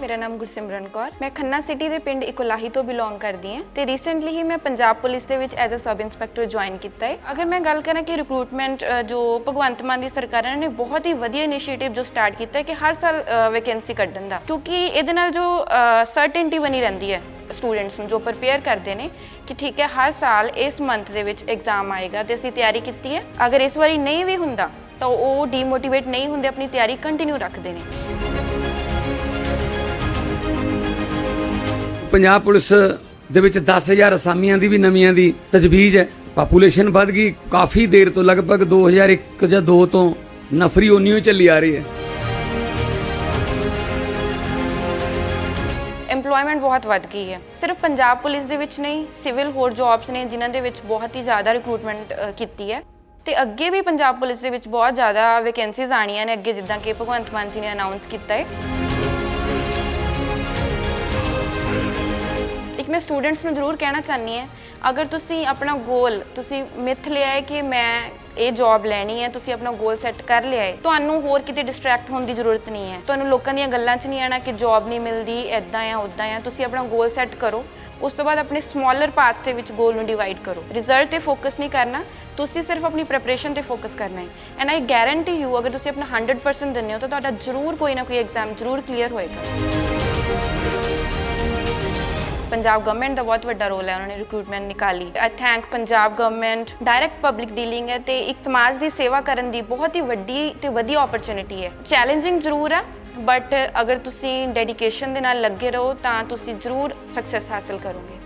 ਮੇਰਾ ਨਾਮ ਗੁਰਸਿਮਰਨ ਕੌਰ। ਮੈਂ ਖੰਨਾ ਸਿਟੀ ਦੇ ਪਿੰਡ ਇਕੋਲਾਹੀ ਤੋਂ ਬਿਲੋਂਗ ਕਰਦੀ ਹਾਂ ਤੇ ਰੀਸੈਂਟਲੀ ਹੀ ਮੈਂ ਪੰਜਾਬ ਪੁਲਿਸ ਦੇ ਵਿੱਚ as a sub inspector join ਕੀਤਾ ਹੈ। ਅਗਰ ਮੈਂ ਗੱਲ ਕਰਾਂ ਕਿ ਰਿਕਰੂਟਮੈਂਟ ਜੋ ਭਗਵੰਤ ਮਾਨ ਦੀ ਸਰਕਾਰ ਨੇ ਬਹੁਤ ਹੀ ਵਧੀਆ ਇਨੀਸ਼ੀਏਟਿਵ ਜੋ ਸਟਾਰਟ ਕੀਤਾ ਹੈ ਕਿ ਹਰ ਸਾਲ ਵੈਕੈਂਸੀ ਕੱਢਣ ਦਾ। ਕਿਉਂਕਿ ਇਹਦੇ ਨਾਲ ਜੋ ਸਰਟਨਟੀ ਬਣੀ ਰਹਿੰਦੀ ਹੈ ਸਟੂਡੈਂਟਸ ਨੂੰ, ਜੋ ਪ੍ਰਪੇਅਰ ਕਰਦੇ ਨੇ ਕਿ ਠੀਕ ਹੈ, ਹਰ ਸਾਲ ਇਸ ਮੰਥ ਦੇ ਵਿੱਚ ਐਗਜ਼ਾਮ ਆਏਗਾ ਤੇ ਅਸੀਂ ਤਿਆਰੀ ਕੀਤੀ ਹੈ। ਅਗਰ ਇਸ ਵਾਰੀ ਨਹੀਂ ਵੀ ਹੁੰਦਾ, ਤਾਂ ਉਹ ਡੀਮੋਟੀਵੇਟ ਨਹੀਂ ਹੁੰਦੇ, ਆਪਣੀ ਤਿਆਰੀ ਕੰਟੀਨਿਊ ਰੱਖਦੇ ਨੇ। ਪੰਜਾਬ ਪੁਲਿਸ ਦੇ ਵਿੱਚ 10000 ਅਸਾਮੀਆਂ ਦੀ ਵੀ ਨਵੀਆਂ ਦੀ ਤਜਵੀਜ਼ ਹੈ। ਪਾਪੂਲੇਸ਼ਨ ਵੱਧ ਗਈ, ਕਾਫੀ ਦੇਰ ਤੋਂ ਲਗਭਗ 2001 ਜਾਂ 2 ਤੋਂ ਨਫਰੀ ਉਨੀ ਹੀ ਚੱਲੀ ਆ ਰਹੀ ਹੈ। EMPLOYMENT ਬਹੁਤ ਵੱਧ ਗਈ ਹੈ। ਸਿਰਫ ਪੰਜਾਬ ਪੁਲਿਸ ਦੇ ਵਿੱਚ ਨਹੀਂ ਸਿਵਲ ਹੋਰ ਜੌਬਸ ਨੇ ਜਿਨ੍ਹਾਂ ਦੇ ਵਿੱਚ ਬਹੁਤ ਹੀ ਜ਼ਿਆਦਾ ਰਿਕਰੂਟਮੈਂਟ ਕੀਤੀ ਹੈ। ਤੇ ਅੱਗੇ ਵੀ ਪੰਜਾਬ ਪੁਲਿਸ ਦੇ ਵਿੱਚ ਬਹੁਤ ਜ਼ਿਆਦਾ ਵੈਕੈਂਸੀਜ਼ ਆਣੀਆਂ ਨੇ, ਅੱਗੇ ਜਿੱਦਾਂ ਕਿ ਭਗਵੰਤ ਮਾਨ ਜੀ ਨੇ ਅਨਾਉਂਸ ਕੀਤਾ ਹੈ। ਮੈਂ ਸਟੂਡੈਂਟਸ ਨੂੰ ਜ਼ਰੂਰ ਕਹਿਣਾ ਚਾਹਨੀ ਹੈ, ਅਗਰ ਤੁਸੀਂ ਆਪਣਾ ਗੋਲ ਤੁਸੀਂ ਮਿੱਥ ਲਿਆ ਹੈ ਕਿ ਮੈਂ ਇਹ ਜੌਬ ਲੈਣੀ ਹੈ, ਤੁਸੀਂ ਆਪਣਾ ਗੋਲ ਸੈੱਟ ਕਰ ਲਿਆ ਹੈ, ਤੁਹਾਨੂੰ ਹੋਰ ਕਿਤੇ ਡਿਸਟਰੈਕਟ ਹੋਣ ਦੀ ਜ਼ਰੂਰਤ ਨਹੀਂ ਹੈ। ਤੁਹਾਨੂੰ ਲੋਕਾਂ ਦੀਆਂ ਗੱਲਾਂ 'ਚ ਨਹੀਂ ਆਣਾ ਕਿ ਜੌਬ ਨਹੀਂ ਮਿਲਦੀ ਐਦਾਂ ਆ ਉਦਾਂ ਆ ਤੁਸੀਂ ਆਪਣਾ ਗੋਲ ਸੈੱਟ ਕਰੋ। ਉਸ ਤੋਂ ਬਾਅਦ ਆਪਣੇ ਸਮਾਲਰ ਪਾਰਟਸ ਦੇ ਵਿੱਚ ਗੋਲ ਨੂੰ ਡਿਵਾਈਡ ਕਰੋ। ਰਿਜ਼ਲਟ ਤੇ ਫੋਕਸ ਨਹੀਂ ਕਰਨਾ, ਤੁਸੀਂ ਸਿਰਫ ਆਪਣੀ ਪ੍ਰੈਪਰੇਸ਼ਨ ਤੇ ਫੋਕਸ ਕਰਨਾ ਹੈ। ਐਂਡ ਆਈ ਗਾਰੰਟੀ ਯੂ ਅਗਰ ਤੁਸੀਂ ਆਪਣਾ 100% ਦਿੰਦੇ ਹੋ, ਤਾਂ ਤੁਹਾਡਾ ਜ਼ਰੂਰ ਕੋਈ ਨਾ ਕੋਈ ਐਗਜ਼ਾਮ ਜ਼ਰੂਰ ਕਲੀਅਰ ਹੋਏਗਾ। ਪੰਜਾਬ ਗਵਰਨਮੈਂਟ ਦਾ ਬਹੁਤ ਵੱਡਾ ਰੋਲ ਹੈ, ਉਹਨਾਂ ਨੇ recruitment ਨਿਕਾਲੀ I thank Punjab government direct public dealing ਹੈ ਤੇ ਇੱਕ ਸਮਾਜ ਦੀ ਸੇਵਾ ਕਰਨ ਦੀ ਬਹੁਤ ਹੀ ਵੱਡੀ ਤੇ ਵਧੀਆ ਓਪਰਚ्युनिटी ਹੈ। ਚੈਲੰਜਿੰਗ ਜ਼ਰੂਰ ਹੈ ਬਟ ਅਗਰ ਤੁਸੀਂ ਡੈਡੀਕੇਸ਼ਨ ਦੇ ਨਾਲ ਲੱਗੇ ਰਹੋ ਤਾਂ ਤੁਸੀਂ ਜ਼ਰੂਰ ਸਕਸੈਸ ਹਾਸਲ ਕਰੋਗੇ।